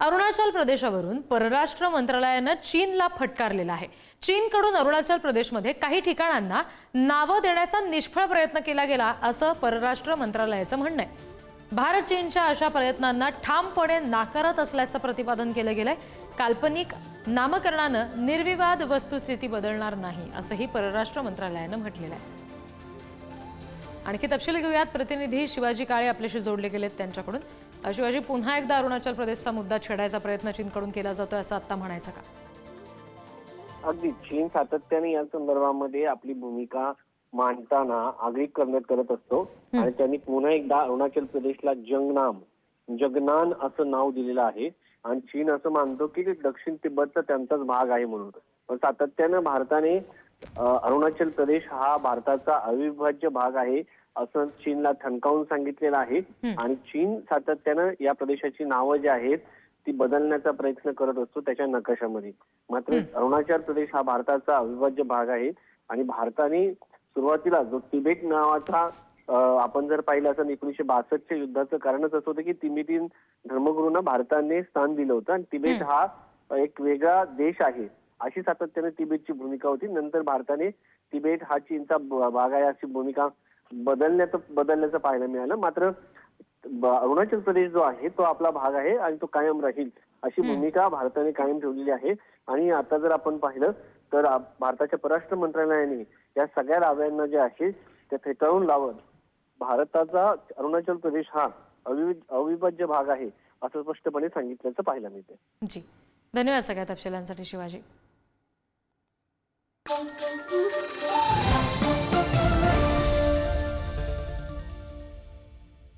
अरुणाचल प्रदेशावरून परराष्ट्र मंत्रालयानं चीनला फटकारलेला आहे. चीनकडून अरुणाचल प्रदेशमध्ये काही ठिकाणांना नावं देण्याचा निष्फळ प्रयत्न केला गेला असं परराष्ट्र मंत्रालयाचं म्हणणं आहे. भारत चीनच्या अशा प्रयत्नांना ठामपणे नाकारत असल्याचं प्रतिपादन केलं गेलंय. काल्पनिक नामकरणानं निर्विवाद वस्तुस्थिती बदलणार नाही असंही परराष्ट्र मंत्रालयानं म्हटलेलं आहे. आणखी तपशील घेऊयात. प्रतिनिधी शिवाजी काळे आपल्याशी जोडले गेलेत त्यांच्याकडून. शिवाजी पुन्हा एकदा अरुणाचल प्रदेशचा मुद्दा छेडायचा प्रयत्न चीनकडून केला जातोय असं आता म्हणायचं का? अगदी. चीन सातत्याने या संदर्भामध्ये आपली भूमिका मांडताना आगळीक करण्यात करत असतो. आणि त्यांनी पुन्हा एकदा अरुणाचल प्रदेशला जंगनाम जगनान असं नाव दिलेलं आहे. आणि चीन असं मानतो की ते दक्षिण तिब्बतचा त्यांचाच भाग आहे म्हणून. पण सातत्यानं भारताने अरुणाचल प्रदेश हा भारताचा अविभाज्य भाग आहे असं चीनला ठणकावून सांगितलेलं आहे. आणि चीन सातत्यानं या प्रदेशाची नावं जी आहेत ती बदलण्याचा प्रयत्न करत असतो त्याच्या नकाशामध्ये. मात्र अरुणाचल प्रदेश हा भारताचा अविभाज्य भाग आहे आणि भारताने सुरुवातीला जो तिबेट नावाचा आपण जर पाहिलं असं एकोणीशे बासष्टच्या युद्धाचं कारणच असं होतं की तिबेटीन धर्मगुरूंना भारताने स्थान दिलं होतं. आणि तिबेट हा एक वेगळा देश आहे. अशी सातत्याने तिबेटची भूमिका होती. नंतर भारताने तिबेट हा चीनचा भाग आहे. अशी भूमिका बदलण्याचं बदलण्याचं पाहायला मिळालं. मात्र अरुणाचल प्रदेश जो आहे तो आपला भाग आहे आणि तो कायम राहील अशी भूमिका भारताने कायम ठेवलेली आहे. आणि आता जर आपण पाहिलं तर भारताच्या परराष्ट्र मंत्रालयाने या सगळ्या दाव्यांना जे आहे ते फेटाळून लावत भारताचा अरुणाचल प्रदेश हा अवि अविभाज्य भाग आहे असं स्पष्टपणे सांगितल्याचं पाहायला मिळते जी. धन्यवाद सगळ्या तपशिलांसाठी शिवाजी. Thank you.